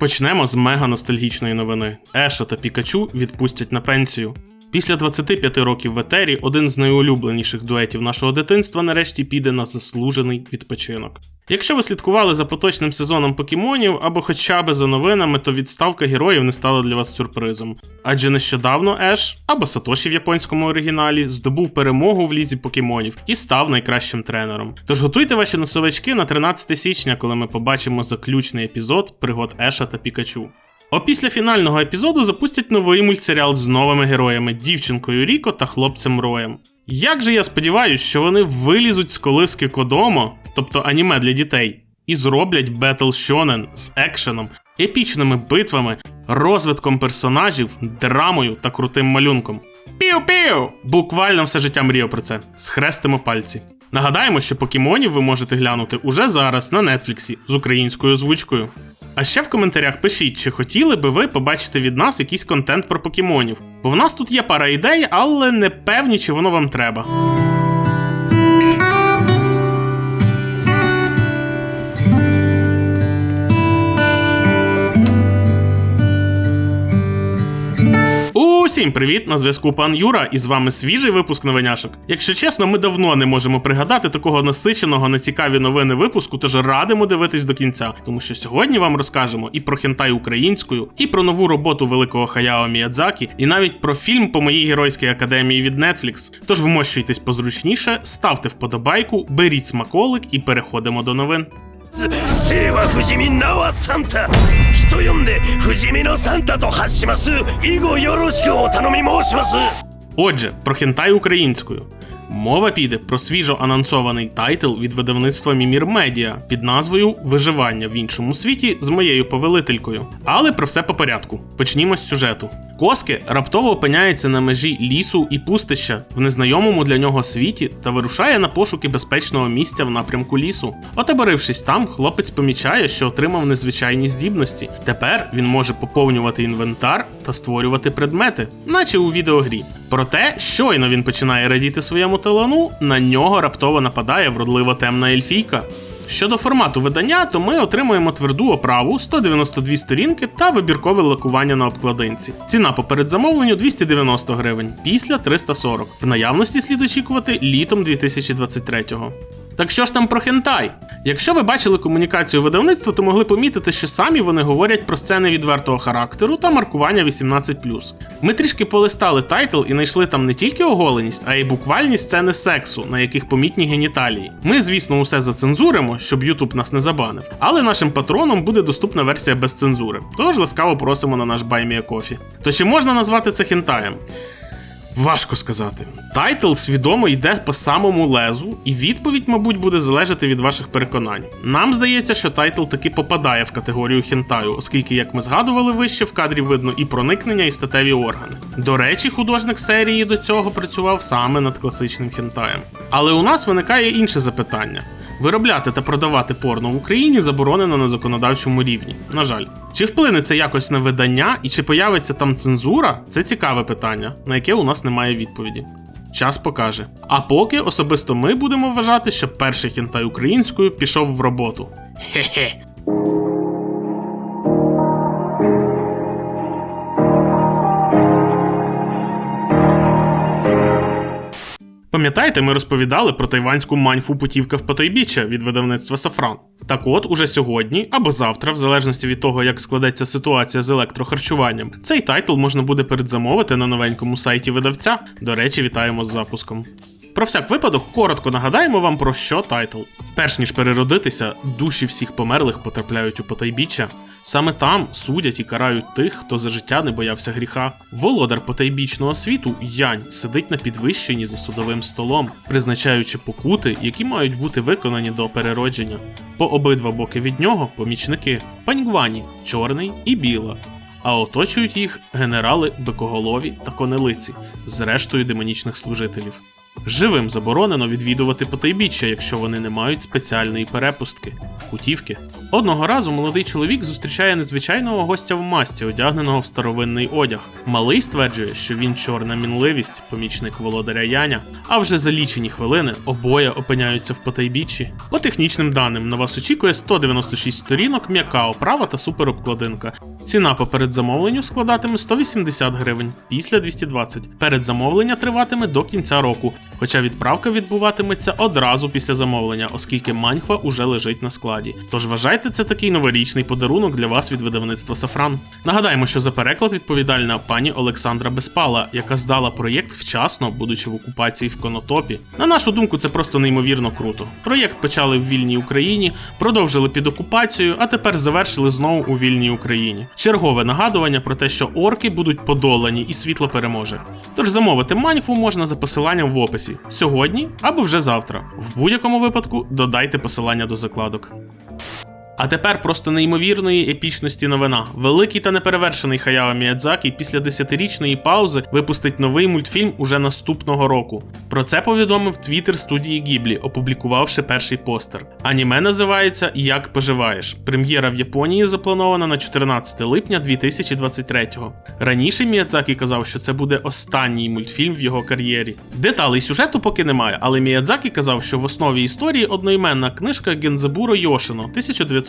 Почнемо з мега ностальгічної новини. Еша та Пікачу відпустять на пенсію. Після 25 років в етері один з найулюбленіших дуетів нашого дитинства нарешті піде на заслужений відпочинок. Якщо ви слідкували за поточним сезоном покемонів або хоча б за новинами, то відставка героїв не стала для вас сюрпризом. Адже нещодавно Еш, або Сатоші в японському оригіналі, здобув перемогу в лізі покемонів і став найкращим тренером. Тож готуйте ваші носовички на 13 січня, коли ми побачимо заключний епізод пригод Еша та Пікачу. Опісля фінального епізоду запустять новий мультсеріал з новими героями дівчинкою Ріко та хлопцем Роєм. Як же я сподіваюся, що вони вилізуть з колиски Кодомо, тобто аніме для дітей, і зроблять Battle Shonen з екшеном, епічними битвами, розвитком персонажів, драмою та крутим малюнком. Піу-піу! Буквально все життя мріяв про це. Схрестимо пальці. Нагадаємо, що покемонів ви можете глянути уже зараз на Нетфліксі з українською озвучкою. А ще в коментарях пишіть, чи хотіли би ви побачити від нас якийсь контент про покемонів. Бо в нас тут є пара ідей, але не певні, чи воно вам треба. Усім привіт! На зв'язку пан Юра, і з вами свіжий випуск новиняшок. Якщо чесно, ми давно не можемо пригадати такого насиченого на цікаві новини випуску, тож радимо дивитись до кінця, тому що сьогодні вам розкажемо і про хентай українською, і про нову роботу великого Хаяо Міядзакі, і навіть про фільм по моїй геройській академії від Netflix. Тож вмощуйтесь позручніше, ставте вподобайку, беріть смаколик і переходимо до новин. Сива Фудіміна Санта! 死身名はサンタ人呼んで不死身のサンタと発します以後よろしくお頼み申します Отже, про хентай українською. Мова піде про свіжо анонсований тайтл від видавництва Мімір Медіа під назвою Виживання в іншому світі з моєю повелителькою. Але про все по порядку. Почнімо з сюжету. Коски раптово опиняється на межі лісу і пустища в незнайомому для нього світі та вирушає на пошуки безпечного місця в напрямку лісу. Отаборившись там, хлопець помічає, що отримав незвичайні здібності. Тепер він може поповнювати інвентар та створювати предмети, наче у відеогрі. Проте, щойно він починає радіти своєму талану, на нього раптово нападає вродлива темна ельфійка. Щодо формату видання, то ми отримуємо тверду оправу 192 сторінки та вибіркове лакування на обкладинці. Ціна по передзамовленню 290 гривень, після 340. В наявності слід очікувати літом 2023-го. Так що ж там про хентай? Якщо ви бачили комунікацію видавництва, то могли помітити, що самі вони говорять про сцени відвертого характеру та маркування 18+. Ми трішки полистали тайтл і знайшли там не тільки оголеність, а й буквальні сцени сексу, на яких помітні геніталії. Ми, звісно, усе зацензуримо, щоб YouTube нас не забанив, але нашим патронам буде доступна версія без цензури. Тож ласкаво просимо на наш BuyMeACoffee. То чи можна назвати це хентаєм? Важко сказати. Тайтл свідомо йде по самому лезу, і відповідь, мабуть, буде залежати від ваших переконань. Нам здається, що тайтл таки попадає в категорію хентаю, оскільки, як ми згадували вище, в кадрі видно і проникнення, і статеві органи. До речі, художник серії до цього працював саме над класичним хентаєм. Але у нас виникає інше запитання. Виробляти та продавати порно в Україні заборонено на законодавчому рівні. На жаль, чи вплине це якось на видання і чи появиться там цензура? Це цікаве питання, на яке у нас немає відповіді. Час покаже. А поки особисто ми будемо вважати, що перший хентай українською пішов в роботу. Хе-хе. Пам'ятаєте, ми розповідали про тайванську маньфу путівка в потойбіччя від видавництва Сафран. Так от, уже сьогодні або завтра, в залежності від того, як складеться ситуація з електрохарчуванням, цей тайтл можна буде передзамовити на новенькому сайті видавця. До речі, вітаємо з запуском. Про всяк випадок коротко нагадаємо вам про що тайтл. Перш ніж переродитися, душі всіх померлих потрапляють у потайбіччя. Саме там судять і карають тих, хто за життя не боявся гріха. Володар потайбічного світу Янь сидить на підвищенні за судовим столом, призначаючи покути, які мають бути виконані до переродження. По обидва боки від нього помічники паньгвані, чорний і біла. А оточують їх генерали Бикоголові та Конелиці з рештою демонічних служителів. Живим заборонено відвідувати потайбіччя, якщо вони не мають спеціальної перепустки путівки. Одного разу молодий чоловік зустрічає незвичайного гостя в масті, одягненого в старовинний одяг. Малий стверджує, що він чорна мінливість, помічник володаря Яня. А вже за лічені хвилини обоє опиняються в потайбіччі. По технічним даним на вас очікує 196 сторінок, м'яка оправа та суперобкладинка. Ціна по передзамовленню складатиме 180 гривень, після 220. Передзамовлення триватиме до кінця року, хоча відправка відбуватиметься одразу після замовлення, оскільки маньхва уже лежить на складі. Тож вважайте це такий новорічний подарунок для вас від видавництва Сафран. Нагадаємо, що за переклад відповідальна пані Олександра Безпала, яка здала проєкт вчасно, будучи в окупації в Конотопі. На нашу думку, це просто неймовірно круто. Проєкт почали в вільній Україні, продовжили під окупацією, а тепер завершили знову у вільній Україні. Чергове нагадування про те, що орки будуть подолані і світло переможе. Тож замовити маньхву можна за посиланням в описі сьогодні або вже завтра. В будь-якому випадку додайте посилання до закладок. А тепер просто неймовірної епічності новина. Великий та неперевершений Хаяо Міядзакі після десятирічної паузи випустить новий мультфільм уже наступного року. Про це повідомив твіттер студії Гіблі, опублікувавши перший постер. Аніме називається Як поживаєш. Прем'єра в Японії запланована на 14 липня 2023-го. Раніше Міядзакі казав, що це буде останній мультфільм в його кар'єрі. Деталей сюжету поки немає, але Міядзакі казав, що в основі історії одноіменна книжка Гензабуро Йошино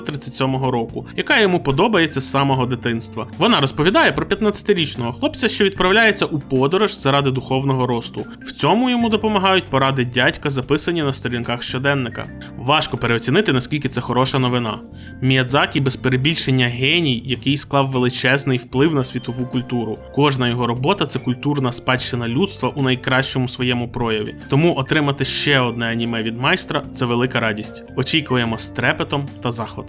1937 року, яка йому подобається з самого дитинства. Вона розповідає про 15-річного хлопця, що відправляється у подорож заради духовного росту. В цьому йому допомагають поради дядька, записані на сторінках щоденника. Важко переоцінити, наскільки це хороша новина. Міядзакі без перебільшення геній, який склав величезний вплив на світову культуру. Кожна його робота це культурна спадщина людства у найкращому своєму прояві. Тому отримати ще одне аніме від майстра це велика радість. Очікуємо з трепетом та захватом.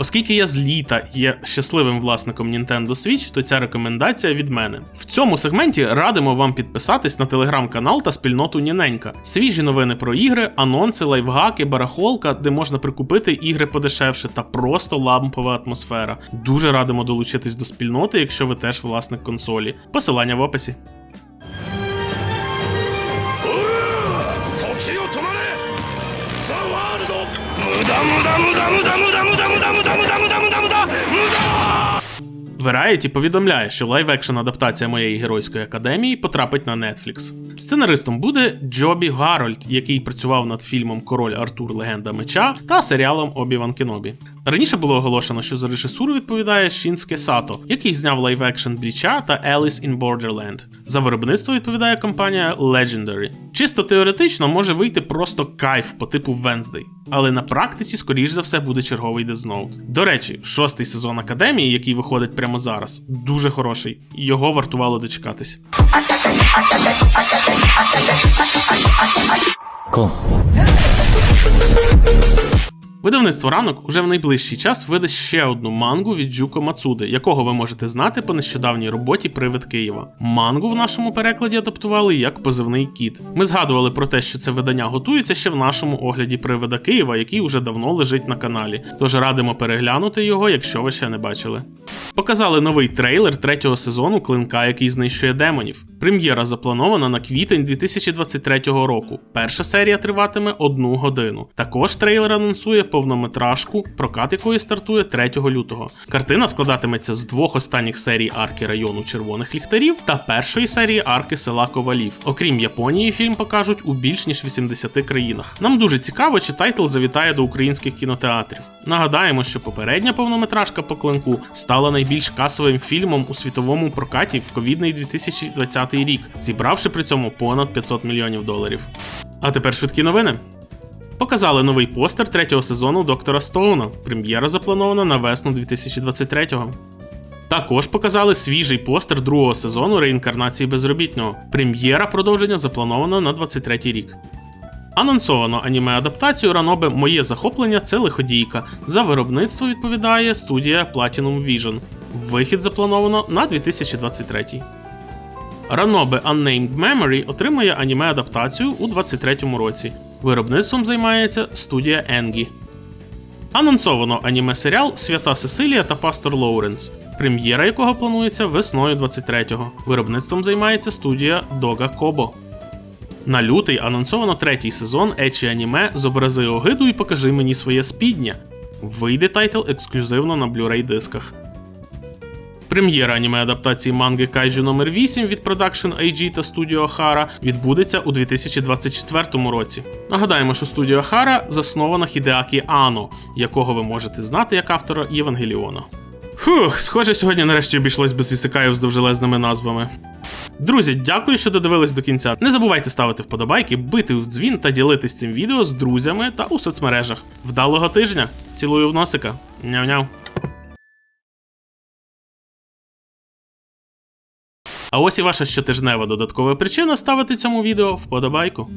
Оскільки я з літа є щасливим власником Nintendo Switch, то ця рекомендація від мене. В цьому сегменті радимо вам підписатись на телеграм-канал та спільноту Ніненька. Свіжі новини про ігри, анонси, лайфгаки, барахолка, де можна прикупити ігри подешевше та просто лампова атмосфера. Дуже радимо долучитись до спільноти, якщо ви теж власник консолі. Посилання в описі. Variety повідомляє, що лайв-екшн адаптація моєї геройської академії потрапить на Netflix. Сценаристом буде Джобі Гарольд, який працював над фільмом Король Артур Легенда меча та серіалом Обі-Ван Кенобі. Раніше було оголошено, що за режисуру відповідає Шінске Сато, який зняв лайв-екшн Бліча та Alice in Borderland. За виробництво відповідає компанія Legendary. Чисто теоретично може вийти просто кайф по типу Wednesday, але на практиці, скоріш за все, буде черговий Note. До речі, шостий сезон академії, який виходить прямо зараз, дуже хороший. Його вартувало дочекатись. コン Видавництво ранок уже в найближчий час видасть ще одну мангу від Джуко Мацуди, якого ви можете знати по нещодавній роботі Привид Києва. Мангу в нашому перекладі адаптували як позивний кіт. Ми згадували про те, що це видання готується ще в нашому огляді Привида Києва, який уже давно лежить на каналі. Тож радимо переглянути його, якщо ви ще не бачили. Показали новий трейлер третього сезону клинка, який знищує демонів. Прем'єра запланована на квітень 2023 року. Перша серія триватиме одну годину. Також трейлер анонсує повнометражку, прокат якої стартує 3 лютого. Картина складатиметься з двох останніх серій арки району червоних ліхтарів та першої серії арки села Ковалів. Окрім Японії, фільм покажуть у більш ніж 80 країнах. Нам дуже цікаво, чи тайтл завітає до українських кінотеатрів. Нагадаємо, що попередня повнометражка по клинку стала найбільш касовим фільмом у світовому прокаті в ковідний 2020 рік, зібравши при цьому понад 500 мільйонів доларів. А тепер швидкі новини. Показали новий постер третього сезону Доктора Стоуна. Прем'єра запланована на весну 2023-го. Також показали свіжий постер другого сезону реінкарнації безробітного. Прем'єра продовження запланована на 23-й рік. Анонсовано аніме-адаптацію Ранобе Моє захоплення це лиходійка. За виробництво відповідає студія Platinum Vision. Вихід заплановано на 2023. Ранобе Unnamed Memory отримає аніме-адаптацію у 2023 році. Виробництвом займається студія Engi. Анонсовано аніме-серіал Свята Сесилія та Пастор Лоуренс, прем'єра якого планується весною 23-го. Виробництвом займається студія Дога Кобо. На лютий анонсовано третій сезон ечі аніме Зобрази огиду і покажи мені своє спідня. Вийде тайтл ексклюзивно на Blu-ray дисках. Прем'єра аніме адаптації манги Кайджу номер 8 від Production IG та студіо Хара відбудеться у 2024 році. Нагадаємо, що студіо Хара заснована Хідеакі Ано, якого ви можете знати як автора Євангеліона. Фух, схоже, сьогодні нарешті обійшлось без ісикаїв з довжелезними назвами. Друзі, дякую, що додивились до кінця. Не забувайте ставити вподобайки, бити в дзвін та ділитись цим відео з друзями та у соцмережах. Вдалого тижня! Цілую в носика. Няв-няв. А ось і ваша щотижнева додаткова причина ставити цьому відео вподобайку.